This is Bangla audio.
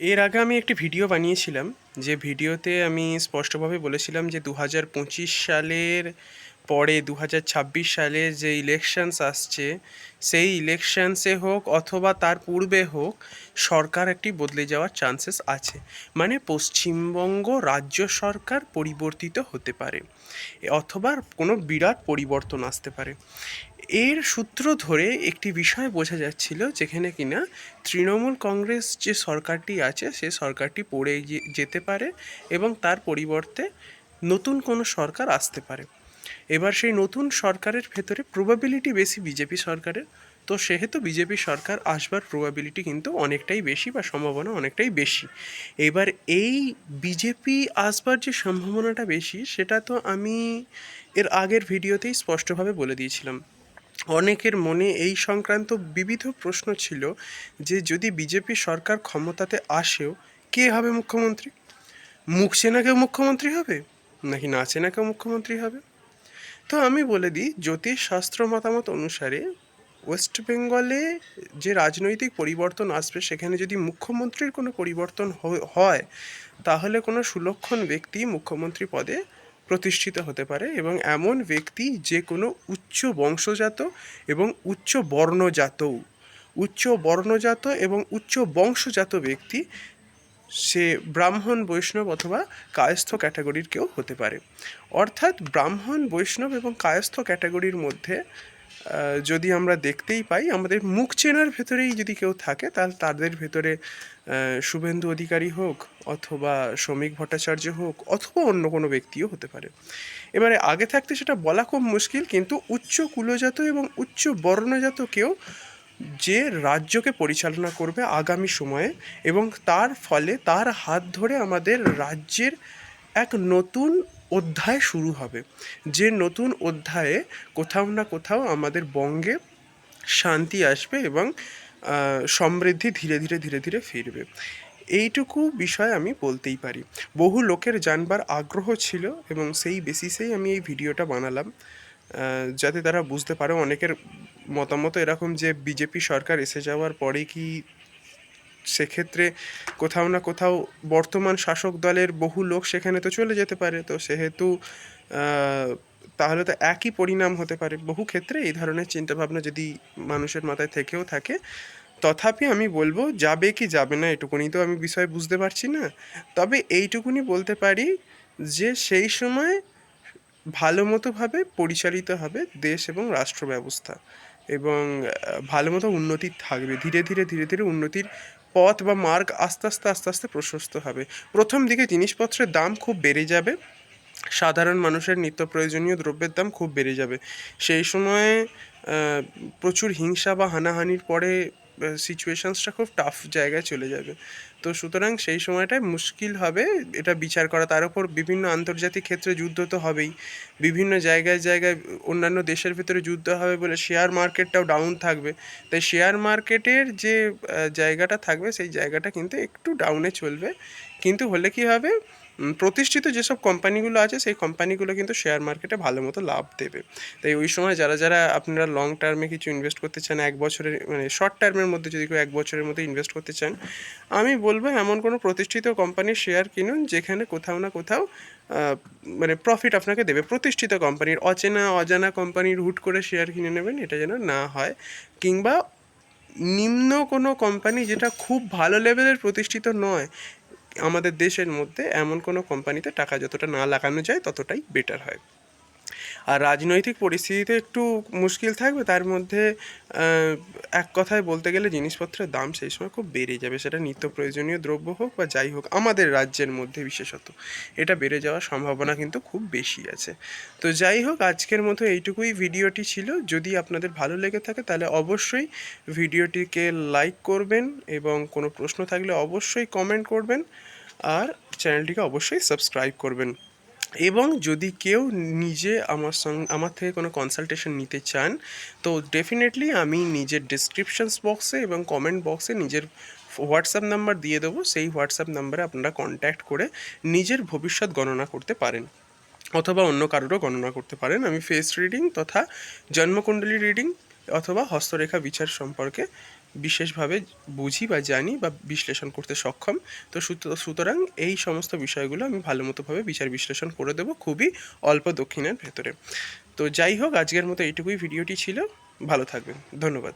এর আগে আমি একটি ভিডিও বানিয়েছিলাম, যে ভিডিওতে আমি স্পষ্টভাবে বলেছিলাম যে দু হাজার পঁচিশ সালের পরে দু হাজার ছাব্বিশ সালে যে ইলেকশনস আসছে, সেই ইলেকশনসে হোক অথবা তার পূর্বে হোক, সরকার একটি বদলে যাওয়ার চান্সেস আছে। মানে পশ্চিমবঙ্গ রাজ্য সরকার পরিবর্তিত হতে পারে, অথবা কোনো বিরাট পরিবর্তন আসতে পারে। এর সূত্র ধরে একটি বিষয় বোঝা যাচ্ছিল যেখানে কিনা তৃণমূল কংগ্রেস যে সরকারটি আছে সে সরকারটি পড়ে যেতে পারে এবং তার পরিবর্তে নতুন কোনো সরকার আসতে পারে। এবার সেই নতুন সরকারের ভেতরে প্রবাবিলিটি বেশি বিজেপি সরকারের, তো সেহেতু বিজেপি সরকার আসবার প্রবাবিলিটি কিন্তু অনেকটাই বেশি বা সম্ভাবনা অনেকটাই বেশি। এবার এই বিজেপি আসবার যে সম্ভাবনাটা বেশি, সেটা তো আমি এর আগের ভিডিওতেই স্পষ্টভাবে বলে দিয়েছিলাম। অনেকের মনে এই সংক্রান্ত বিবিধ প্রশ্ন ছিল যে যদি বিজেপি সরকার ক্ষমতাতে আসেও কে হবে মুখ্যমন্ত্রী? মুখ চেনা কেউ মুখ্যমন্ত্রী হবে? নাকি না চেনা কেউ মুখ্যমন্ত্রী হবে? তো আমি বলে দিই জ্যোতিষ শাস্ত্র মতামত অনুসারে ওয়েস্ট বেঙ্গলে যে রাজনৈতিক পরিবর্তন আসবে, সেখানে যদি মুখ্যমন্ত্রীর কোনো পরিবর্তন হয়, তাহলে কোনো সুলক্ষণ ব্যক্তি মুখ্যমন্ত্রী পদে প্রতিষ্ঠিত হতে পারে এবং এমন ব্যক্তি যে কোনো উচ্চ বংশজাত এবং উচ্চ বর্ণজাতও, উচ্চ বর্ণজাত এবং উচ্চ বংশজাত ব্যক্তি সে ব্রাহ্মণ, বৈষ্ণব অথবা কায়স্থ ক্যাটাগরির কেউ হতে পারে। অর্থাৎ ব্রাহ্মণ, বৈষ্ণব এবং কায়স্থ ক্যাটাগরির মধ্যে যদি আমরা দেখতেই পাই, আমাদের মুখ চেনার ভেতরেই যদি কেউ থাকে, তাহলে তাদের ভেতরে শুভেন্দু অধিকারী হোক অথবা শ্রমিক ভট্টাচার্য হোক অথবা অন্য কোনো ব্যক্তিও হতে পারে। এবারে আগে থাকতে সেটা বলা খুব মুশকিল, কিন্তু উচ্চ কুলজাত এবং উচ্চ বর্ণজাত কেউ যে রাজ্যকে পরিচালনা করবে আগামী সময়ে এবং তার ফলে তার হাত ধরে আমাদের রাজ্যের এক নতুন অধ্যায় শুরু হবে। যে নতুন অধ্যায়ে কোথাও না কোথাও আমাদের বঙ্গে শান্তি আসবে এবং সমৃদ্ধি ধীরে ধীরে ধীরে ধীরে ফিরবে। এইটুকু বিষয় আমি বলতেই পারি। বহু লোকের জানবার আগ্রহ ছিল এবং সেই বেসিসেই আমি এই ভিডিওটা বানালাম। যাতে তারা বুঝতে পারে, অনেকের মতামত এরকম যে বিজেপি সরকার এসে যাওয়ার পরে কি সেক্ষেত্রে কোথাও না কোথাও বর্তমান শাসক দলের বহু লোক সেখানে তো চলে যেতে পারে। তো সেহেতু তাহলে তো একই পরিণাম হতে পারে। বহু ক্ষেত্রে এই ধরনের চিন্তাভাবনা যদি মানুষের মাথায় থেকেও থাকে, তথাপি আমি বলব যাবে কি যাবে না, এটুকুনি তো আমি বিষয় বুঝতে পারছি না। তবে এইটুকুনি বলতে পারি যে সেই সময় ভালো মতোভাবে পরিচালিত হবে দেশ এবং রাষ্ট্র ব্যবস্থা। এবং ভালো মতো উন্নতি থাকবে। ধীরে ধীরে ধীরে ধীরে উন্নতির পথ বা মার্গ আস্তে আস্তে আস্তে আস্তে প্রশস্ত হবে। প্রথম দিকে জিনিসপত্রের দাম খুব বেড়ে যাবে। সাধারণ মানুষের নিত্য প্রয়োজনীয় দ্রব্যের দাম খুব বেড়ে যাবে। সেই সময়ে প্রচুর হিংসা বা হানাহানির পরে সিচুয়েশনসটা খুব টাফ জায়গায় চলে যাবে। তো সুতরাং সেই সময়টায় মুশকিল হবে এটা বিচার করা। তার উপর বিভিন্ন আন্তর্জাতিক ক্ষেত্রে যুদ্ধ তো হবেই। বিভিন্ন জায়গায় জায়গায় অন্যান্য দেশের ভিতরে যুদ্ধ হবে বলে শেয়ার মার্কেটটাও ডাউন থাকবে। তাই শেয়ার মার্কেটের যে জায়গাটা থাকবে, সেই জায়গাটা কিন্তু একটু ডাউনে চলবে। কিন্তু হলে কি হবে? প্রতিষ্ঠিত যেসব কোম্পানিগুলো আছে, সেই কোম্পানিগুলো কিন্তু শেয়ার মার্কেটে ভালো মতো লাভ দেবে। তাই ওই সময় যারা যারা আপনারা লং টার্মে কিছু ইনভেস্ট করতে চান, এক বছরের মানে শর্ট টার্মের মধ্যে যদি কেউ এক বছরের মধ্যে ইনভেস্ট করতে চান, আমি বলব এমন কোনো প্রতিষ্ঠিত কোম্পানির শেয়ার কিনুন, যেখানে কোথাও না কোথাও মানে প্রফিট আপনাকে দেবে। প্রতিষ্ঠিত কোম্পানির অচেনা, অজানা কোম্পানির হুট করে শেয়ার কিনে নেবেন, এটা যেন না হয়। কিংবা নিম্ন কোনো কোম্পানি যেটা খুব ভালো লেভেলের প্রতিষ্ঠিত নয় আমাদের দেশের মধ্যে এমন কোনো কোম্পানিতে টাকা যতটা না লাগানো যায় ততটাই বেটার হয়। আর রাজনৈতিক পরিস্থিতিতে একটু মুশকিল থাকবে, তার মধ্যে এক কথায় বলতে গেলে জিনিসপত্রের দাম সেই সময় খুব বেড়ে যাবে। সেটা নিত্য প্রয়োজনীয় দ্রব্য হোক বা যাই হোক, আমাদের রাজ্যের মধ্যে বিশেষত। এটা বেড়ে যাওয়ার সম্ভাবনা কিন্তু খুব বেশি আছে। তো যাই হোক, আজকের মতো এইটুকুই ভিডিওটি ছিল। যদি আপনাদের ভালো লেগে থাকে, তাহলে অবশ্যই ভিডিওটিকে লাইক করবেন এবং কোনো প্রশ্ন থাকলে অবশ্যই কমেন্ট করবেন। আর চ্যানেলটিকে অবশ্যই সাবস্ক্রাইব করবেন। এবং যদি কেউ নিজে আমার সঙ্গে, আমার থেকে কোনো কনসালটেশন নিতে চান, তো ডেফিনেটলি আমি নিজের ডিসক্রিপশনস বক্সে এবং কমেন্ট বক্সে নিজের হোয়াটসঅ্যাপ নাম্বার দিয়ে দেবো। সেই হোয়াটসঅ্যাপ নাম্বারে আপনারা কন্ট্যাক্ট করে নিজের ভবিষ্যৎ গণনা করতে পারেন। অথবা অন্য কারোরও গণনা করতে পারেন। আমি ফেস রিডিং তথা জন্মকুণ্ডলী রিডিং অথবা হস্তরেখা বিচার সম্পর্কে বিশেষভাবে বুঝি বা জানি বা বিশ্লেষণ করতে সক্ষম। তো সুত- সুতরাং এই সমস্ত বিষয়গুলো আমি ভালো মতোভাবে বিচার বিশ্লেষণ করে দেবো খুবই অল্প দক্ষিণের ভেতরে। তো যাই হোক, আজকের মতো এইটুকুই ভিডিওটি ছিল। ভালো থাকবেন। ধন্যবাদ।